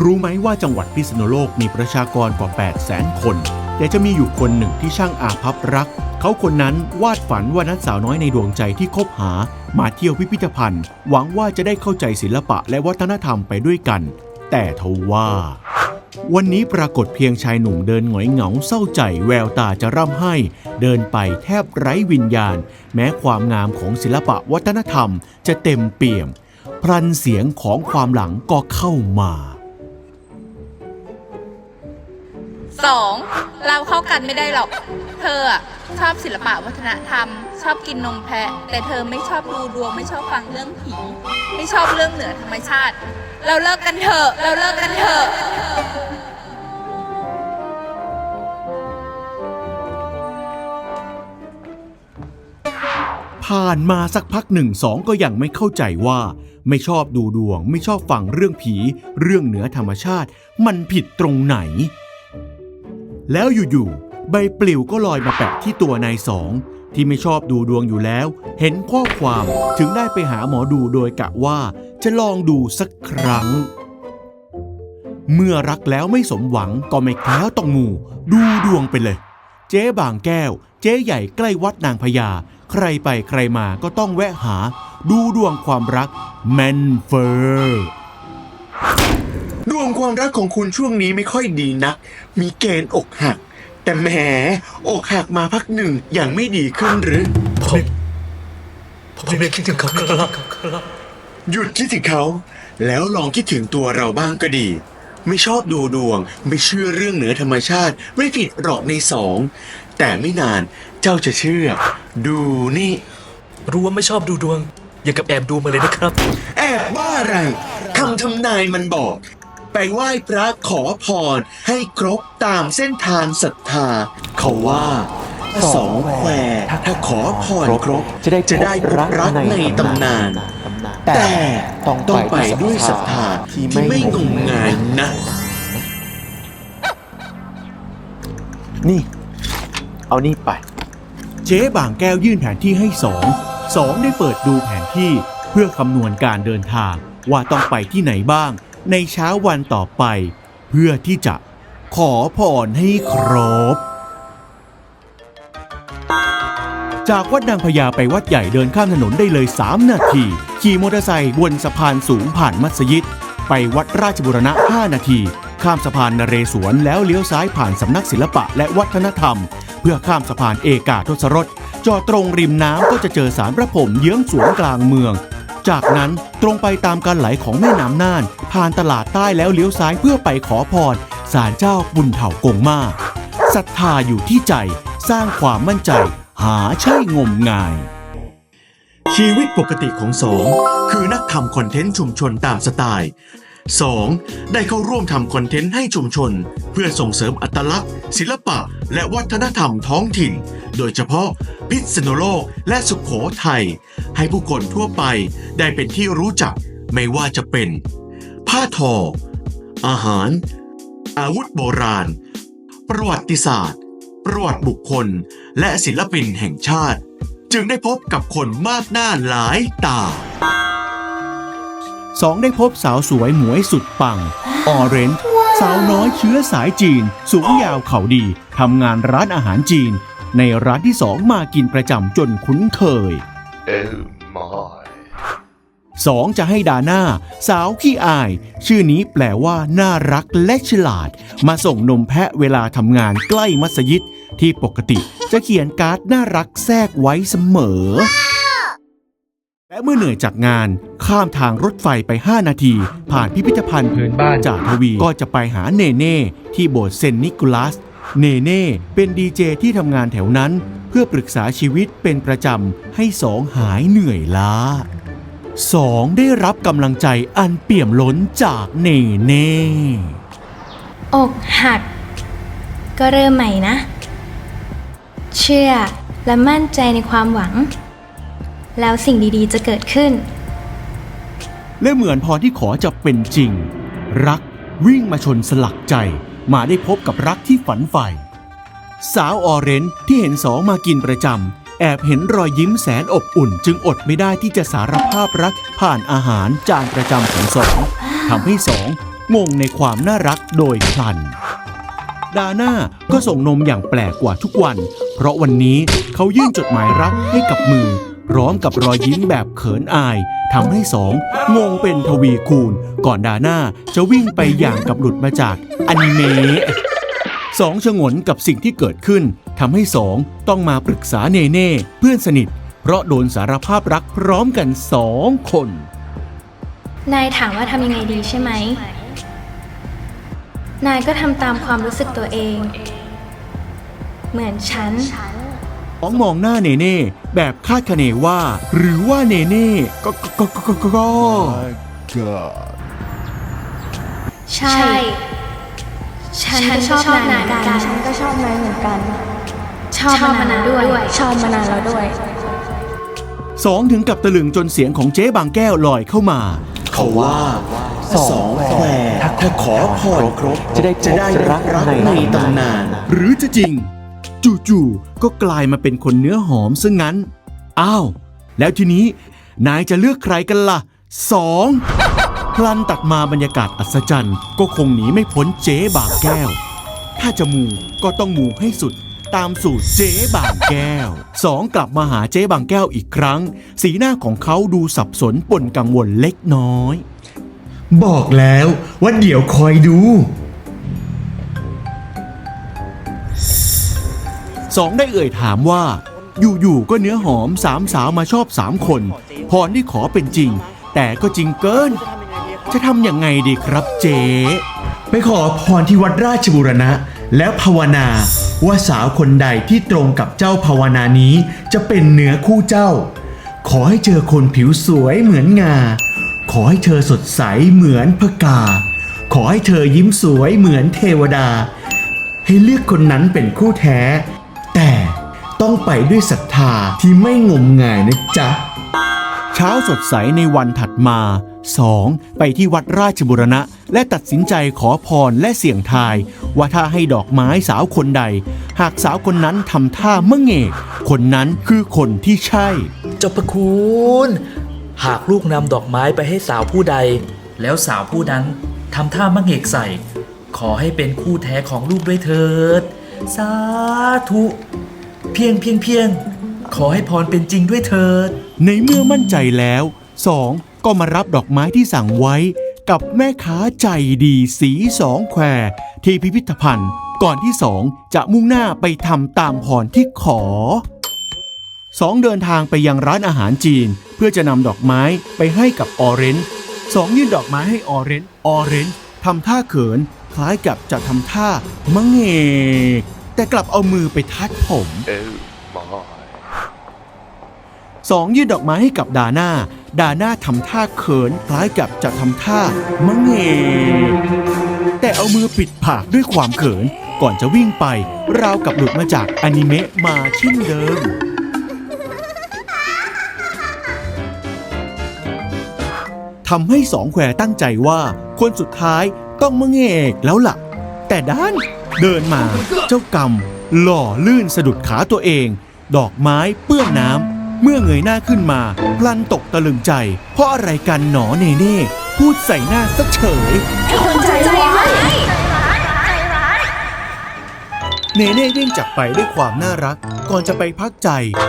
รู้ไหมว่าจังหวัดพิษณุโลกมีประชากรกว่า 8 0 0แสนคน แต่จะมีอยู่คนหนึ่งที่ช่างอาภัพรัก เขาคนนั้นวาดฝันว่านัดสาวน้อยในดวงใจที่คบหา มาเที่ยวพิพิธภัณฑ์ หวังว่าจะได้เข้าใจศิลปะและวัฒนธรรมไปด้วยกัน แต่ทว่า วันนี้ปรากฏเพียงชายหนุ่มเดินหงอยเหงาเศร้าใจ แววตาจะร่ำไห้ เดินไปแทบไร้วิญญาณ แม้ความงามของศิลปะวัฒนธรรม จะเต็มเปี่ยม พลันเสียงของความหลังก็เข้ามา สองเราเข้ากันไม่ได้หรอก เธออะชอบศิลปะวัฒนธรรม ชอบกินนมแพะ แต่เธอไม่ชอบดูดวงไม่ชอบฟังเรื่องผี ไม่ชอบเรื่องเหนือธรรมชาติ เราเลิกกันเถอะ เราเลิกกันเถอะผ่านมาสักพักหนึ่งสองก็ยังไม่เข้าใจว่า ไม่ชอบดูดวง ไม่ชอบฟังเรื่องผี เรื่องเหนือธรรมชาติ มันผิดตรงไหน แล้วอยู่ๆใบปลิวก็ลอยมาแปะที่ตัวนายสอง ที่ไม่ชอบดูดวงอยู่แล้ว เห็นข้อความถึงได้ไปหาหมอดูโดยกะว่าจะลองดูสักครั้ง เมื่อรักแล้วไม่สมหวังก็ไม่แคล้วต้องมูดูดวงไปเลย เจ๊บางแก้ว เจ๊ใหญ่ใกล้วัดนางพญาใครไปใครมาก็ต้องแวะหา ดูดวงความรักแมนเฟอร์ ดวงความรักของคุณช่วงนี้ไม่ค่อยดีนัก มีเกณฑ์อกหัก แต่แหมอกหักมาพักหนึ่งอย่างไม่ดีขึ้นหรือ ผมผมยังคิดถึงเขาครับครับหยุดคิดถึงเขา แล้วลองคิดถึงตัวเราบ้างก็ดี ไม่ชอบดูดวง ไม่เชื่อเรื่องเหนือธรรมชาติ ไม่ผิดหรอกในสอง แต่ไม่นานเจ้าจะเชื่อ ดูนี่ รู้ว่าไม่ชอบดูดวง อย่างกับแอบดูมาเลยนะครับ แอบว่าอะไรคำทำนายมันบอก ไปไหว้พระขอพรให้ครบตามเส้นทางศรัทธา เขาว่าสองแควถ้าขอพรครบ จะได้จะได้พบรักในตำนาน แต่ต้องไปด้วยศรัทธาที่ไม่งมงายนะ นี่ เอานี่ไป เจ๊บางแก้วยื่นแผนที่ให้สองสองได้เปิดดูแผนที่เพื่อคำนวณการเดินทางว่าต้องไปที่ไหนบ้าง ในเช้าวันต่อไป เพื่อที่จะขอพรให้ครบ จากวัดนางพญาไปวัดใหญ่เดินข้ามถนนได้เลย 3 นาที ขี่มอเตอร์ไซค์บนสะพานสูงผ่านมัสยิด ไปวัดราชบุรณะ 5 นาที ข้ามสะพานนเรศวรแล้วเลี้ยวซ้ายผ่านสำนักศิลปะและวัฒนธรรม เพื่อข้ามสะพานเอกาทศรสจอดตรงริมน้ำก็จะเจอสารพระพรหมเยื้องสวนกลางเมือง จากนั้นตรงไปตามการไหลของแม่น้ำน่าน ผ่านตลาดใต้แล้วเลี้ยวซ้ายเพื่อไปขอพรศาลเจ้าบุญเถากงมาศรัทธาอยู่ที่ใจ สร้างความมั่นใจ หาใช่งมงาย ชีวิตปกติของสองคือนักทำคอนเทนต์ชุมชนตามสไตล์ 2. ได้เข้าร่วมทำคอนเทนต์ให้ชุมชน เพื่อส่งเสริมอัตลักษณ์ ศิลปะ และวัฒนธรรมท้องถิ่น โดยเฉพาะพิษณุโลกและสุขโขทัย ให้ผู้คนทั่วไปได้เป็นที่รู้จัก ไม่ว่าจะเป็น ผ้าทอ อาหาร อาวุธโบราณ ประวัติศาสตร์ ประวัติบุคคล และศิลปินแห่งชาติ จึงได้พบกับคนมากหน้าหลายตา สองได้พบสาวสวยหมวยสุดปัง ออเรนจ์สาวน้อยเชื้อสายจีน สูงยาวเขาดีทำงานร้านอาหารจีน ในร้านที่สองมากินประจำจนคุ้นเคยสองจะให้ดาน่า สาวขี้อาย ชื่อนี้แปลว่า น่ารักและฉลาด มาส่งนมแพะเวลาทำงานใกล้มัสยิด ที่ปกติจะเขียนการ์ดน่ารักแทรกไว้เสมอ และเมื่อเหนื่อยจากงานข้ามทางรถไฟไป 5 นาที ผ่านพิพิธภัณฑ์พื้นบ้านจากทวี ก็จะไปหาเนเน่ ที่โบสถ์เซนต์นิโคลัส เนเน่เป็นดีเจที่ทำงานแถวนั้น เพื่อปรึกษาชีวิตเป็นประจำ ให้สองหายเหนื่อยล้าสองได้รับกำลังใจอันเปี่ยมล้นจากเนเน่อกหัก ก็เริ่มใหม่นะ เชื่อและมั่นใจในความหวัง แล้วสิ่งดีๆจะเกิดขึ้น และเหมือนพอที่ขอจะเป็นจริง รักวิ่งมาชนสลักใจมาได้พบกับรักที่ฝันใฝ่สาวออเรนที่เห็นสองมากินประจำแอบเห็นรอยยิ้มแสนอบอุ่น จึงอดไม่ได้ที่จะสารภาพรักผ่านอาหารจานประจำของสองทำให้สองงงในความน่ารักโดยพลัน ดาน่าก็ส่งนมอย่างแปลกกว่าทุกวัน เพราะวันนี้เขายื่นจดหมายรักให้กับมือ พร้อมกับรอยยิ้มแบบเขินอายทำให้สองงงเป็นทวีคูณ ก่อนดาน่าจะวิ่งไปอย่างกับหลุดมาจากอนิเมะสองชงนกับสิ่งที่เกิดขึ้นทำให้สองต้องมาปรึกษาเนเน่เพื่อนสนิท เพราะโดนสารภาพรักพร้อมกันสองคน นายถามว่าทำยังไงดีใช่ไหม นายก็ทำตามความรู้สึกตัวเอง เหมือนฉัน สองมองหน้าเนเน่แบบคาดคะเนว่า หรือว่าเนเน่ก็ก็ก็ก็ก็ก็ใช่ ฉันก็ชอบนายเหมือนกัน ฉันก็ชอบนายเหมือนกัน ชอบมานานด้วย ชอบมานานแล้วด้วย สองถึงกับตะลึงจนเสียงของเจ๊บางแก้วลอยเข้ามา เขาว่าสองแควถ้าขอพรครบจะได้จะได้รักรักในตำนาน หรือจะจริง จู่ๆก็กลายมาเป็นคนเนื้อหอมซะงั้น อ้าว แล้วทีนี้ นายจะเลือกใครกันล่ะสองพลันตัดมาบรรยากาศอัศจรรย์ ก็คงหนีไม่พ้นเจ๊บางแก้ว ถ้าจะมูก็ต้องมูให้สุดตามสูตรเจ๊บางแก้วสองกลับมาหาเจ๊บางแก้วอีกครั้ง สีหน้าของเขาดูสับสนปนกังวลเล็กน้อย บอกแล้วว่าเดี๋ยวคอยดู สองได้เอ่ยถามว่า อยู่ๆก็เนื้อหอมสามสาวมาชอบสามคนพรที่ขอเป็นจริง แต่ก็จริงเกิน จะทำยังไงดีครับเจ๊ไปขอพรที่วัดราชบุรณะ แล้วภาวนาว่าสาวคนใดที่ตรงกับเจ้าภาวนานี้จะเป็นเนื้อคู่เจ้า ขอให้เจอคนผิวสวยเหมือนงา ขอให้เธอสดใสเหมือนพกา ขอให้เธอยิ้มสวยเหมือนเทวดา ให้เลือกคนนั้นเป็นคู่แท้ แต่ต้องไปด้วยศรัทธาที่ไม่งมงายนะจ๊ะ เช้าสดใสในวันถัดมาสองไปที่วัดราชบุรณะ และตัดสินใจขอพรและเสี่ยงทาย ว่าถ้าให้ดอกไม้สาวคนใด หากสาวคนนั้นทำท่าเมื่อเงกคนนั้นคือคนที่ใช่ เจ้าประคุณหากลูกนำดอกไม้ไปให้สาวผู้ใด แล้วสาวผู้นั้นทำท่ามะเหงกใส่ ขอให้เป็นคู่แท้ของลูกด้วยเถิด สาธุ เพียงเพียงเพียง ขอให้พรเป็นจริงด้วยเถิด ในเมื่อมั่นใจแล้วสองก็มารับดอกไม้ที่สั่งไว้ กับแม่ค้าใจดีสีสองแควที่พิพิธภัณฑ์ ก่อนที่สองจะมุ่งหน้าไปทำตามพรที่ขอสองเดินทางไปยังร้านอาหารจีน เพื่อจะนำดอกไม้ไปให้กับออเรนสองยื่นดอกไม้ให้ออเรนออเรนทำท่าเขิน คล้ายกับจะทำท่ามะเงกแต่กลับเอามือไปทัดผมสองยื่นดอกไม้ให้กับดาน่า ดาน่าทำท่าเขินคล้ายกับจะทำท่ามะเงกแต่เอามือปิดปากด้วยความเขินก่อนจะวิ่งไป ราวกับหลุดมาจากอนิเมะมาเช่นเดิมทำให้สองแควตั้งใจว่า คนสุดท้าย ต้องมะเงกแล้วล่ะ แต่ด้านเดินมาเจ้ากรรม หล่อลื่นสะดุดขาตัวเอง ดอกไม้เปื้อนน้ำ เมื่อเงยหน้าขึ้นมา พลันตกตะลึงใจ เพราะอะไรกันหนอเนเน่ พูดใส่หน้าซะเฉยใจไรเนเน่วิ่งจากไปด้วยความน่ารัก ก่อนจะไปพักใจ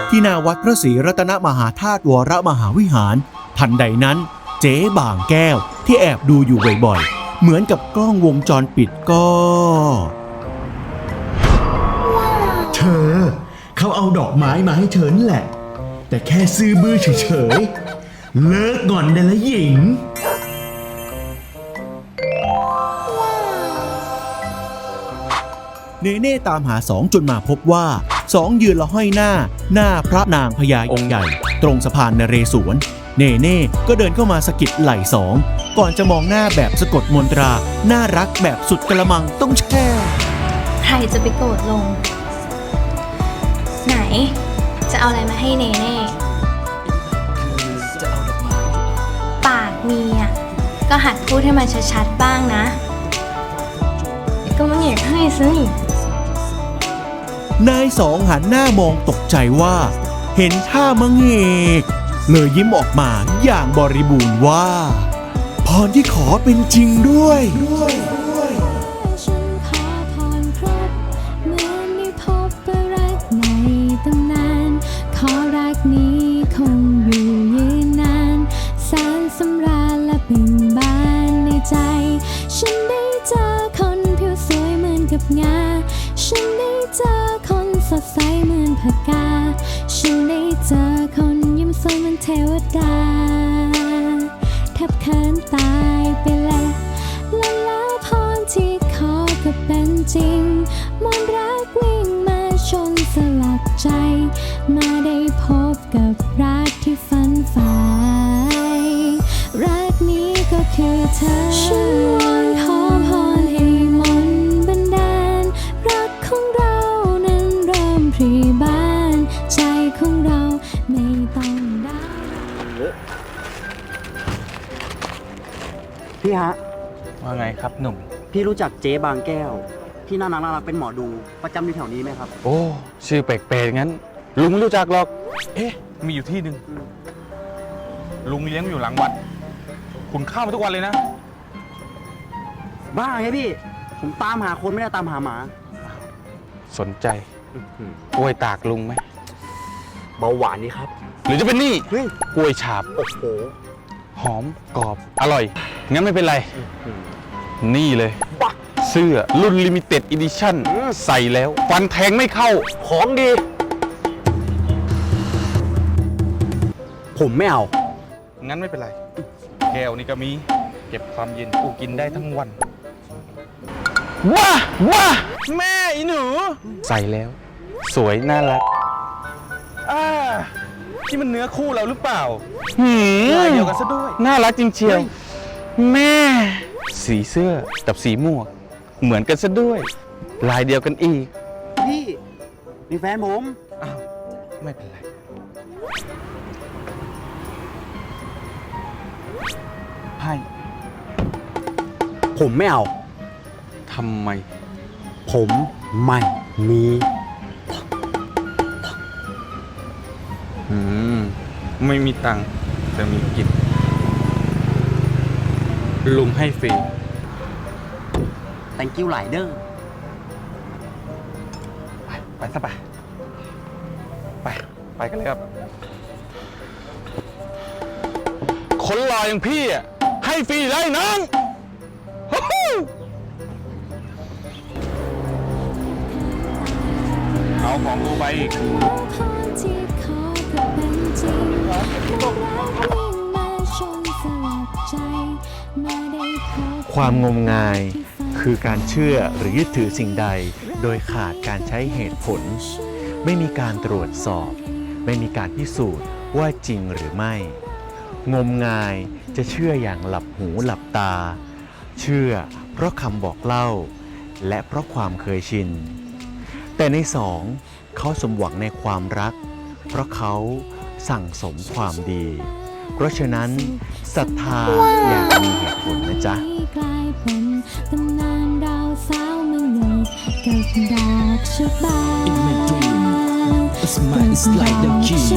ที่หนาวัดพระศรีรัตนมหาธาตุวรมหาวิหาร ทันใดนั้น เจ๊บางแก้วที่แอบดูอยู่บ่อยๆ เหมือนกับกล้องวงจรปิดก็ เธอ เขาเอาดอกไม้มาให้เธอนั่นแหละ แต่แค่ซื้อบื้อเฉยๆ เลิกก่อนได้ละหญิง เนเน่ตามหาสองจนมาพบว่าสองยืนละห้อยหน้า หน้าพระนางพญาองค์ใหญ่ ตรงสะพานนเรศวรเนเน่ก็เดินเข้ามาสะกิดไหล่สอง ก่อนจะมองหน้าแบบสะกดมนตรา น่ารักแบบสุดกระมังต้องแช่ ใครจะไปโกรธลง ไหน จะเอาอะไรมาให้เนเน่จะเอาดอกไม้ปากมีอะก็หัดพูดให้มันชัดๆบ้างนะ ก็ไม่อยากให้สินายสองหันหน้ามองตกใจว่า เห็นท่ามะเงกเลยยิ้มออกมาอย่างบริบูรณ์ว่าพ รที่ขอเป็นจริงด้วยขอรักนี้คง เป็นจริง มนรักวิ่งมาชนสลักใจ มาได้พบกับรักที่ฝันฝ่าย รักนี้ก็คือเธอฉันวอนขอพรให้มนบันดาล รักของเรานั้นเริ่มพรีบาน ใจของเราไม่ต้องได้พี่ฮะว่าไงครับหนุ่ม พี่รู้จักเจ๊บางแก้ว ที่น่ารักน่ารักเป็นหมอดูประจำอยู่แถวนี้ไหมครับ โอ้ ชื่อแปลกๆงั้น ลุงไม่รู้จักหรอก เอ๊ะ มีอยู่ที่หนึ่ง ลุงเลี้ยงอยู่หลังวัด คุณข้าวมาทุกวันเลยนะ บ้าไงพี่ ผมตามหาคนไม่ได้ตามหาหมาสนใจกล้วยตากลุงไหม เบาหวานนี่ครับหรือจะเป็นนี่เฮ้ยกล้วยฉาบ โอ้โหหอมกรอบอร่อย งั้นไม่เป็นไร นี่เลย เสื้อรุ่นลิมิเต็ดอีดิชั่นใส่แล้ว ฟันแทงไม่เข้าของดี ผมไม่เอา งั้นไม่เป็นไร แก้วนี่ก็มี เก็บความเย็นกูกินได้ทั้งวันว้าว้าแม่อีหนู ใส่แล้ว สวยน่ารักอ่าที่มันเนื้อคู่เราหรือเปล่าหืมลายเดีเดียยววกักันนซะซะด้ด้ววยยน่ารักจริงเชียว แม่ สีเสื้อกับสีหมวก เหมือนกันซะด้วย ลายเดียวกันอีก พี่ มีแฟนผม อ้าวไม่เป็นไร ให้ ผมไม่เอา ทำไม ผมไม่มีอืม ไม่มีตังค์แต่มีกิน ลุงให้ฟรีแต่งกิ้วหลายเด้อ ไปไปซะไป ไป ไปกันเลยครับ คนหล่ออย่างพี่อะให้ฟรีเลยน้องฮู้ฮู้เอาของกูไปอีกพรที่ขอก็เป็นจริง ความงมงายคือการเชื่อหรือยึดถือสิ่งใด โดยขาดการใช้เหตุผล ไม่มีการตรวจสอบ ไม่มีการพิสูจน์ว่าจริงหรือไม่ งมงายจะเชื่ออย่างหลับหูหลับตา เชื่อเพราะคำบอกเล่า และเพราะความเคยชิน แต่ในสองเขาสมหวังในความรัก เพราะเขาสั่งสมความดี เพราะฉะนั้นศรัทธาอย่างมีเหตุผลนะจ๊ะกลายเป็นตำนานดาวสาวเมืองเหนือกับดอกชะบา In my dream, a smile is like the key.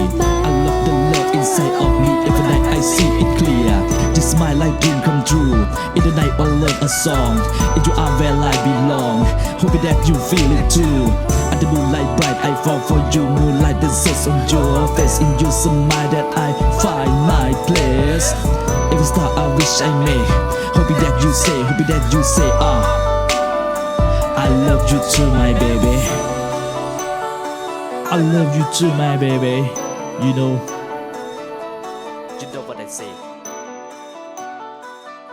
I love the love inside of me. Every night I see it clear. This smile like dream come true. In the night I learn a song. In your arm where I belong. Hoping that you feel it too. The moonlight bright, I fall for you. Moonlight that sets on your face. In your smile that I find my place. Every star I wish I may. Hoping that you say, hoping that you say, ah. I love you too, my baby. I love you too, my baby. You know. You know what I say.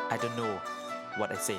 I don't know what I say.